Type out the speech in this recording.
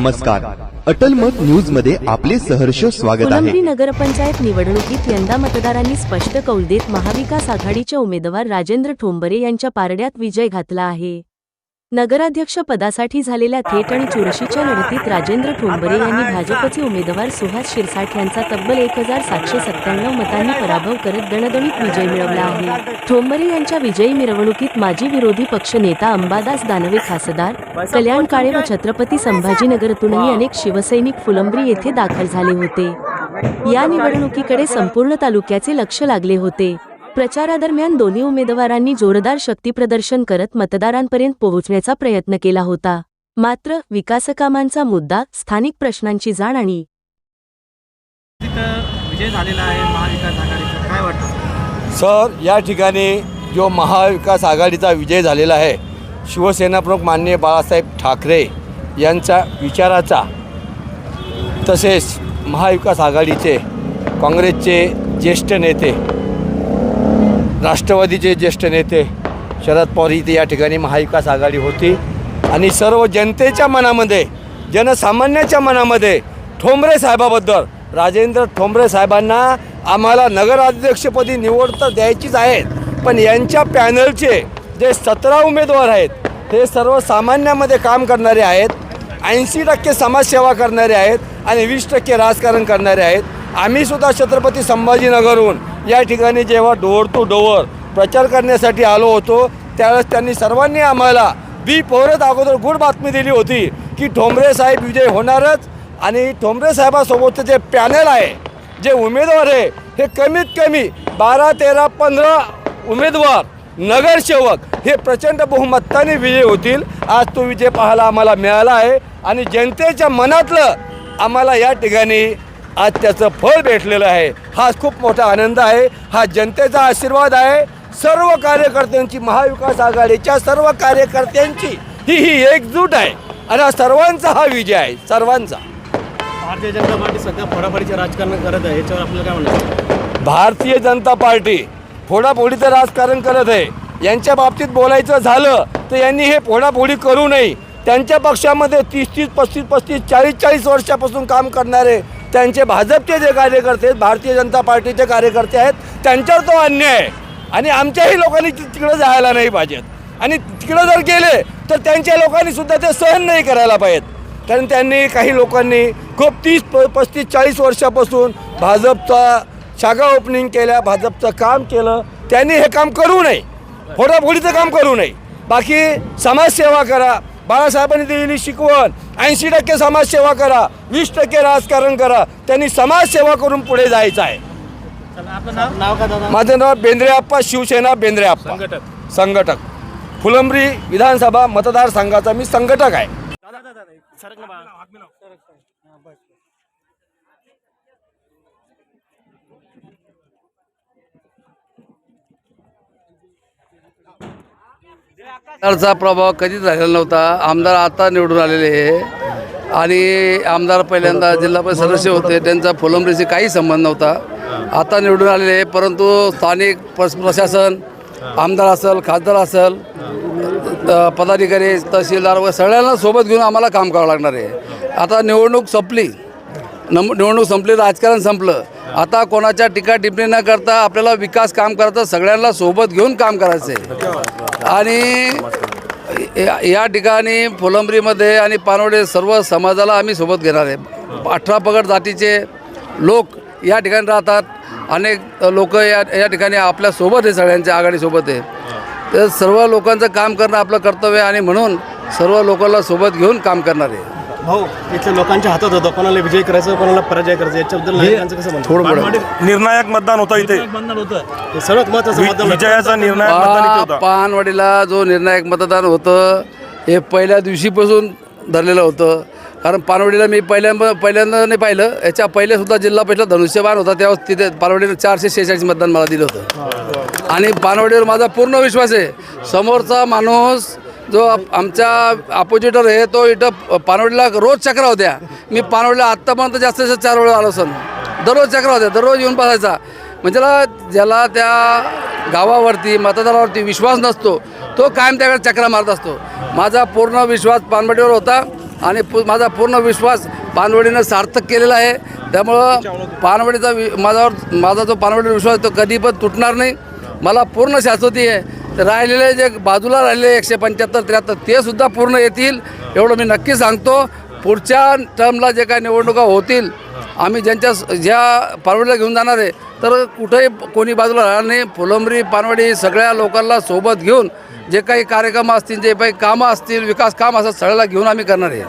नमस्कार. अटल मत न्यूजमध्ये आपले सहर्ष स्वागत आहे. नगरपंचायत निवडणुकीत यंदा मतदारांनी स्पष्ट कौल देत महाविकास आघाडीचे उमेदवार राजेंद्र ठोंबरे यांच्या पारड्यात विजय घातला आहे. नगराध्यक्ष पदासाठी झालेल्या थेट आणि चुरशीच्या लढतीत राजेंद्र ठोंबरे यांनी भाजपचे उमेदवार सुहास शिरसाठ यांचा तब्बल एक हजार सातशे सत्त्याण्णव मतांनी पराभव करत दणदणीत विजय मिळवला आहे. ठोंबरे यांच्या विजयी मिरवणुकीत माजी विरोधी पक्ष नेता अंबादास दानवे खासदार कल्याण काळे व छत्रपती संभाजीनगरतूनही अनेक शिवसैनिक फुलंब्री येथे दाखल झाले होते. या निवडणुकीकडे संपूर्ण तालुक्याचे लक्ष लागले होते. प्रचारादरम्यान दोन्ही उमेदवारांनी जोरदार शक्तीप्रदर्शन करत मतदारांपर्यंत पोहोचण्याचा प्रयत्न केला होता. मात्र विकासकामांचा मुद्दा स्थानिक प्रश्नांची जाण आणि तिथं विजय झालेला आहे महाविकास आघाडीचा. काय वाटतं? सर या ठिकाणी जो महाविकास आघाडीचा विजय झालेला आहे शिवसेना प्रमुख माननीय बाळासाहेब ठाकरे यांचा विचाराचा तसेच महाविकास आघाडीचे काँग्रेसचे ज्येष्ठ नेते राष्ट्रवादीचे ज्येष्ठ नेते शरद पवार इथे या ठिकाणी महाविकास आघाडी होती. आणि सर्व जनतेच्या मनामध्ये जनसामान्याच्या मनामध्ये ठोंबरे साहेबाबद्दल राजेंद्र ठोंबरे साहेबांना आम्हाला नगराध्यक्षपदी निवड तर द्यायचीच आहेत पण यांच्या पॅनलचे जे सतरा उमेदवार आहेत हे सर्वसामान्यामध्ये काम करणारे आहेत ऐंशी टक्के समाजसेवा करणारे आहेत आणि वीस टक्के राजकारण करणारे आहेत. आम्हीसुद्धा छत्रपती संभाजीनगरहून या ठिकाणी जेव्हा डोअर टू डोअर प्रचार करण्यासाठी आलो होतो त्यावेळेस त्यांनी सर्वांनी आम्हाला बी पोहरत अगोदर गुड बातमी दिली होती की ठोंबरे साहेब विजय होणारच आणि ठोंबरे साहेबासोबतचं जे पॅनल आहे जे उमेदवार आहे हे कमीत कमी बारा तेरा पंधरा उमेदवार नगरसेवक हे प्रचंड बहुमताने विजय होतील. आज तो विजय पाहायला आम्हाला मिळाला आहे आणि जनतेच्या मनातलं आम्हाला या ठिकाणी आज त्याचं फळ भेटलेलं आहे. हा खूप मोठा आनंद आहे. हा जनतेचा आशीर्वाद आहे. सर्व कार्यकर्त्यांची महाविकास आघाडीच्या सर्व कार्यकर्त्यांची ही ही एकजूट आहे. आणि हा सर्वांचा हा विजय आहे. सर्वांचा. भारतीय जनता पार्टी सध्या फोडाफोडीचे राजकारण करत आहे. याच्यावर आपल्याला काय म्हणायचं? भारतीय जनता पार्टी फोडाफोडीचं राजकारण करत आहे. यांच्या बाबतीत बोलायचं झालं तर यांनी हे फोडाफोडी करू नये. त्यांच्या पक्षामध्ये तीस तीस पस्तीस पस्तीस चाळीस चाळीस वर्षापासून काम करणारे त्यांचे भाजपचे जे कार्यकर्ते आहेत भारतीय जनता पार्टीचे कार्यकर्ते आहेत त्यांच्यावर तो अन्याय आहे. आणि आमच्याही लोकांनी तिकडं जायला नाही पाहिजेत. आणि तिकडं जर गेले तर त्यांच्या लोकांनी सुद्धा ते सहन नाही करायला पाहिजेत. कारण त्यांनी काही लोकांनी खूप तीस प पस्तीस चाळीस वर्षापासून भाजपचा शाखा ओपनिंग केल्या भाजपचं काम केलं. त्यांनी हे काम करू नये. फोडाफोडीचं काम करू नये. बाकी समाजसेवा करा. बाळासाहेबांनी दिलेली शिकवण. ऐंशी टक्के समाजसेवा करा वीस टक्के राजकारण करा. त्यांनी समाजसेवा करून पुढे जायचं आहे. चला आपलं नाव? नाव का दादा? माझं नाव बेंद्रे आप्पा शिवसेना बेंद्रे आप्पा. संघटक. संघटक. फुलंब्री विधानसभा मतदारसंघाचा मी संघटक आहे. आमदारचा प्रभाव कधीच झालेला नव्हता. आमदार आता निवडून आलेले आहे आणि आमदार पहिल्यांदा जिल्हा परिषद सदस्य होते. त्यांचा फुलंब्रीशी काही संबंध नव्हता. आता निवडून आलेले आहे परंतु स्थानिक प्रशासन आमदार असेल खासदार असेल पदाधिकारी तहसीलदार व सगळ्यांना सोबत घेऊन आम्हाला काम करावं लागणार आहे. आता निवडणूक संपली. नम निवडणूक संपली राजकारण संपलं. आता कोणाच्या टीका टिप्पणी न करता आपल्याला विकास काम करायचं सगळ्यांना सोबत घेऊन काम करायचं आहे. आणि या- या ठिकाणी फुलंब्रीमध्ये आणि पानवडे सर्व समाजाला आम्ही सोबत घेणार आहे. अठरा पगड जातीचे लोक या ठिकाणी राहतात. अनेक लोक या या ठिकाणी आपल्यासोबत आहे सगळ्यांच्या आघाडीसोबत आहे. तर सर्व लोकांचं काम करणं आपलं कर्तव्य आहे आणि म्हणून सर्व लोकांना सोबत घेऊन काम करणार आहे. भाऊ इथल्या लोकांच्या हातात होतं. कोणाला विजय करायचं कोणाला पराजय करायचं याच्याबद्दल नागरिकांचं कसं म्हणतो थोडं बरं. निर्णायक मतदान होतं इथे. मतदान होतं. हे सर्वात महत्वाचं मतदान होतं. विजयाचा निर्णायक मतदान इथे होता. पानवाडीला जो निर्णायक मतदान होतं हे पहिल्या दिवशीपासून धरलेलं होतं. कारण पानवाडीला मी पहिल्यांदा पहिल्यांदा नाही पाहिलं. याच्या पहिले सुद्धा जिल्हा परिषद धनुष्यबाण होता तेव्हा तिथे पानवाडीनं चारशे शेहेचाळीस मतदान मला दिलं होतं. आणि पानवाडीवर माझा पूर्ण विश्वास आहे. समोरचा माणूस जो आप- आमच्या अपोजिटर आहे तो इथं पानवडीला रोज चक्रा होत्या. मी पानवडीला आत्तापर्यंत जास्तीत जास्त चार वेळा आलो सण. दररोज चक्रा होत्या दररोज येऊन बसायचा. म्हणजे ज्याला त्या गावावरती मतदारावरती विश्वास नसतो तो कायम त्याकडे चक्रा मारत असतो. माझा पूर्ण विश्वास पानवडीवर होता आणि पु माझा पूर्ण विश्वास पानवडीनं सार्थक केलेला आहे. त्यामुळं पानवडीचा वि माझ्यावर माझा जो पानवडीवर विश्वास आहे तो कधी पण तुटणार नाही. मला पूर्ण शाश्वती आहे. राहिलेले जे बाजूला राहिलेले एकशे पंच्याहत्तर त्र्याहत्तर ते सुद्धा पूर्ण येतील. एवढं मी नक्की सांगतो. पुढच्या टर्मला जे काही निवडणुका होतील आम्ही ज्यांच्या ज्या पारवडीला घेऊन जाणार आहे तर कुठेही कोणी बाजूला राहणार नाही. फुलंबरी पानवडी सगळ्या लोकांना सोबत घेऊन जे काही कार्यक्रम असतील जे काही कामं असतील विकास काम असतात सगळ्याला घेऊन आम्ही करणार आहे.